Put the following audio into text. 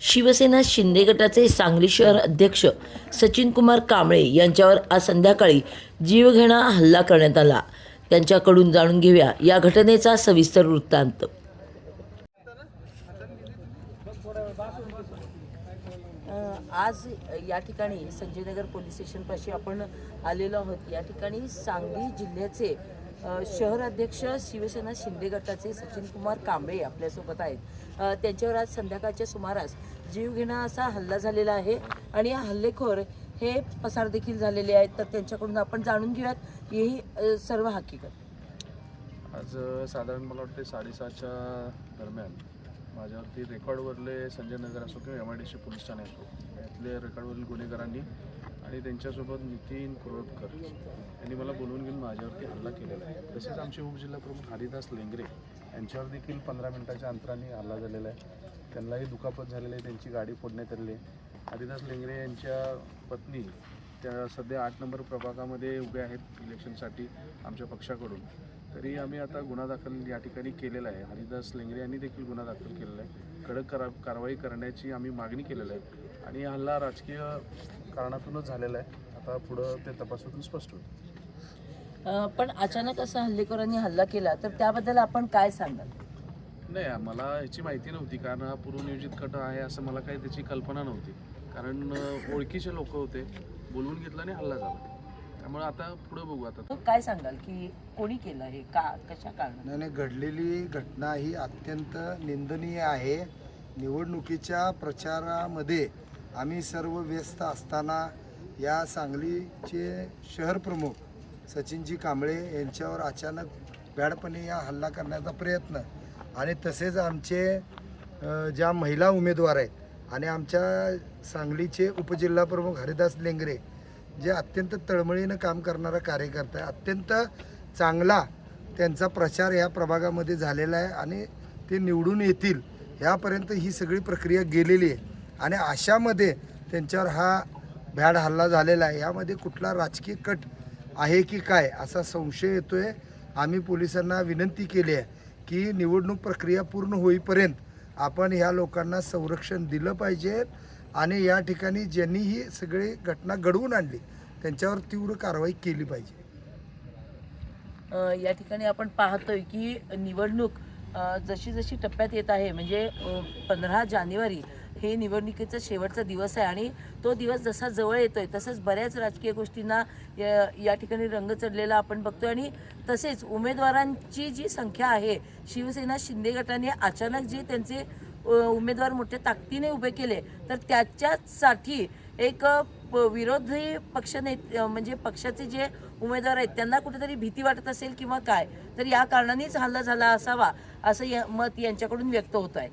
शिवसेना शिंदे गटाचे सांगली शहर अध्यक्ष सचिन कुमार कांबळे यांच्यावर आज संध्याकाळी जीवघेणा हल्ला करण्यात आला. त्यांच्याकडून जाणून घेऊया या घटनेचा सविस्तर वृत्तांत. आज या ठिकाणी संजयनगर पोलीस स्टेशनपाशी आपण आलेलो आहोत. या ठिकाणी सांगली जिल्ह्याचे शहर अध्यक्ष शिवसेना शिंदे गटाचे सचिन कुमार कांबळे आपल्यासोबत आहेत. त्यांच्यावर आज संध्याकाळच्या सुमारास जीवघेणा असा हल्ला झालेला आहे आणि या हल्लेखोर हे पसार देखील झालेले आहेत. तर त्यांच्याकडून आपण जाणून घेऊयात. ही सर्व हकीकत. आज साधारण मला वाटते साडेसहाच्या दरम्यान माझ्यावरती रेकॉर्डवरले संजय नगर असो किंवा M I D C police Thane असो यातले रेकॉर्डवरील गुन्हेगारांनी आणि त्यांच्यासोबत नितीन कुरोडकर यांनी मला बोलवून घेऊन माझ्यावरती हल्ला केलेला आहे. तसेच आमचे उपजिल्हा प्रमुख हरिदास लेंगरे यांच्यावर देखील पंधरा मिनिटाच्या अंतराने हल्ला झालेला आहे. त्यांनाही दुखापत झालेली आहे. त्यांची गाडी फोडण्यात आली आहे. हरिदास लेंगरे यांच्या पत्नी त्या सध्या आठ नंबर प्रभागामध्ये उभे आहेत इलेक्शनसाठी आमच्या पक्षाकडून. तरी आम्ही आता गुन्हा दाखल या ठिकाणी केलेला आहे. हरिदास लेंगरे यांनी देखील गुन्हा दाखल केलेला आहे. कडक करा कारवाई करण्याची आम्ही मागणी केलेली आहे. आणि हल्ला राजकीय कारणातूनच झालेला आहे. आता पुढं ते तपासातून स्पष्ट होईल. पण अचानक असा हल्लेखोरांनी हल्ला केला तर त्याबद्दल आपण काय सांगाल? नाही मला ह्याची माहिती नव्हती. कारण हा पूर्वनियोजित कट आहे असं मला काही त्याची कल्पना नव्हती. कारण ओळखीचे लोक होते. बोलवून घेतलं आणि हल्ला झाला. त्यामुळे आता पुढं बघू. आता तर काय सांगाल? की कोणी केलं हे? का कशा कारणाने? नाही नाही. घडलेली घटना ही अत्यंत निंदनीय आहे. निवडणुकीच्या प्रचारामध्ये आम्ही सर्व व्यस्त असताना या सांगलीचे शहर प्रमुख सचिनजी कांबळे यांच्यावर अचानक भ्याडपणे या हल्ला करण्याचा प्रयत्न आणि तसेच आमचे ज्या महिला उमेदवार आहेत आणि आमच्या सांगलीचे उपजिल्हा प्रमुख हरिदास लेंगरे जे अत्यंत तळमळीनं काम करणारा कार्यकर्ता आहे अत्यंत चांगला त्यांचा प्रचार या प्रभागामध्ये झालेला आहे आणि ते निवडून येतील ह्यापर्यंत ही सगळी प्रक्रिया गेलेली आहे. आणि अशामध्ये त्यांच्यावर हा भ्याड हल्ला झालेला आहे. यामध्ये कुठला राजकीय कट आहे की काय असा संशय येतो आहे आम्ही पोलिसांना विनंती केली आहे. की निवडणूक प्रक्रिया पूर्ण होईपर्यंत आपण ह्या लोकांना संरक्षण दिलं पाहिजे. आणि या ठिकाणी ज्यांनी ही सगळी घटना घडवून आणली त्यांच्यावर तीव्र कारवाई केली पाहिजे. या ठिकाणी आपण पाहतोय की निवडणूक जशी जशी टप्प्यात येत आहे म्हणजे पंधरा जानेवारी हे निवडणुकीचा शेवटचा दिवस आहे आणि तो दिवस जसा जवळ येतोय तसंच बऱ्याच राजकीय गोष्टींना या या ठिकाणी रंग चढलेला आपण बघतोय. आणि तसेच उमेदवारांची जी संख्या आहे शिवसेना शिंदे गटाने अचानक जे त्यांचे उमेदवार मोठ्या ताकदीने उभे केले तर त्याच्यासाठी एक प- विरोधी पक्षने म्हणजे पक्षाचे जे उमेदवार आहेत त्यांना कुठेतरी भीती वाटत असेल किंवा काय? तर या कारणानेच हल्ला झाला असावा असं या मत यांच्याकडून व्यक्त होत आहे